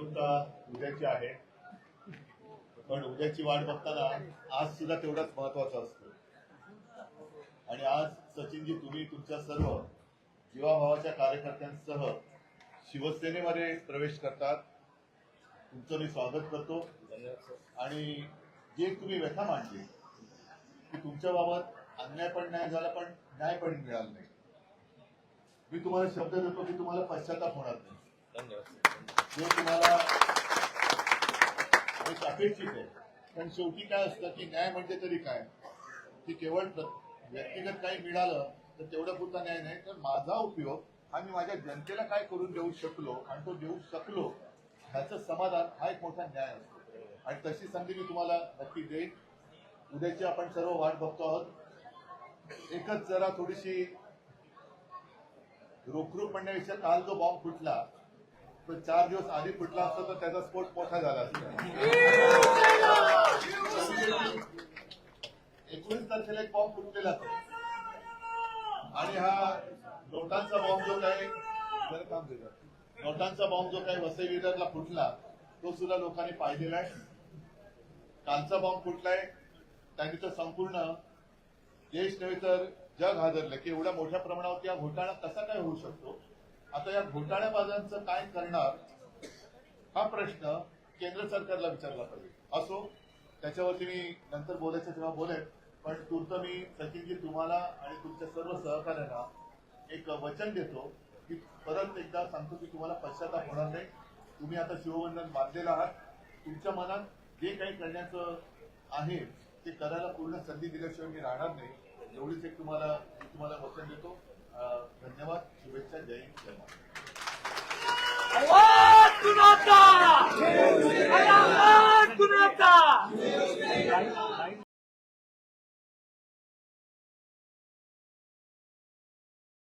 उत्सुकता उद्याची आहे. पण उद्याची वाट बघताना आज सुद्धा तेवढाच महत्वाचं असतं. आणि आज सचिनजी तुम्ही तुमच्या सर्व जीवाभावाच्या कार्यकर्त्यांसह शिवसेनेमध्ये प्रवेश करतात. तुमचं मी स्वागत करतो. आणि जे तुम्ही व्यथा मांडली की तुमच्या बाबत अन्याय पण नाही झाला पण न्याय पण मिळाला नाही. मी तुम्हाला शब्द देतो की तुम्हाला पश्चाताप होणार नाही. धन्यवाद हे तुम्हाला एक अपेक्षित आहे. पण शेवटी काय असतं की न्याय म्हणजे तरी काय? की केवळ व्यक्तिगत काही मिळालं तर तेवढं पुरता न्याय नाही. तर माझा उपयोग हा मी माझ्या जनतेला काय करून देऊ शकलो आणि तो देऊ शकलो ह्याचं समाधान हा एक मोठा न्याय असतो. आणि तशी संधी मी तुम्हाला नक्की देईन. उद्याची आपण सर्व वाट बघतो आहोत. एकच जरा थोडीशी रोखरूप म्हणण्यापेक्षा काल जो बॉम्ब फुटला तो चार दिवस आधी फुटला असता तर त्याचा स्फोट मोठा झाला असता. एकोणीस तारखेला एक बॉम्ब फुटलेला आणि हा नोटांचा बॉम्ब जो काही काम नोटांचा बॉम्ब जो काही वसई विदरला फुटला तो सुद्धा लोकांनी पाहिलेला आहे. कालचा बॉम्ब फुटलाय. त्यांनी तर संपूर्ण देश नव्हे तर जग हादरलं की एवढ्या मोठ्या प्रमाणावरती हा घोटाळा कसा काय होऊ शकतो? आता या घोटाळ्याबाजांचं काय करणार हा प्रश्न केंद्र सरकारला विचारला पाहिजे. असो त्याच्यावरती मी नंतर बोलायचं तेव्हा बोलेन पण तूर्त मी सचिनजी तुम्हाला आणि तुमच्या सर्व सहकार्यांना एक वचन देतो की परत एकदा सांगतो की तुम्हाला पश्चाताप होणार नाही. तुम्ही आता शिवबंधन बांधलेलं आहात. तुमच्या मनात जे काही करण्याचं आहे ते करायला पूर्ण संधी दिल्याशिवाय मी राहणार नाही. एवढीच एक तुम्हाला मी तुम्हाला वचन देतो. धन्यवाद शुभेच्छा जय जय